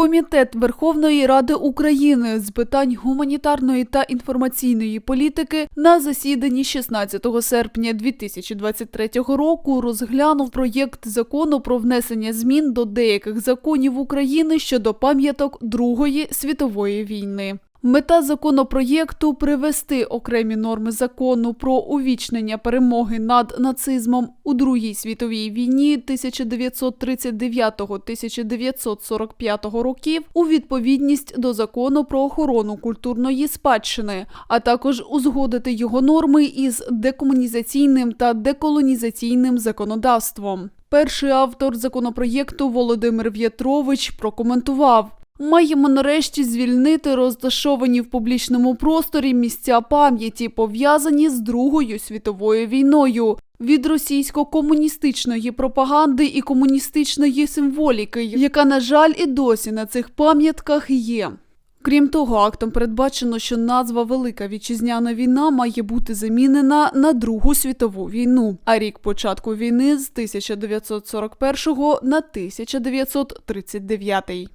Комітет Верховної Ради України з питань гуманітарної та інформаційної політики на засіданні 16 серпня 2023 року розглянув проєкт закону про внесення змін до деяких законів України щодо пам'яток Другої світової війни. Мета законопроєкту привести окремі норми закону про увічнення перемоги над нацизмом у Другій світовій війні 1939-1945 років у відповідність до закону про охорону культурної спадщини, а також узгодити його норми із декомунізаційним та деколонізаційним законодавством. Перший автор законопроєкту Володимир В'ятрович прокоментував. Маємо нарешті звільнити розташовані в публічному просторі місця пам'яті, пов'язані з Другою світовою війною. Від російсько-комуністичної пропаганди і комуністичної символіки, яка, на жаль, і досі на цих пам'ятках є. Крім того, актом передбачено, що назва Велика Вітчизняна війна має бути замінена на Другу світову війну, а рік початку війни з 1941 на 1939.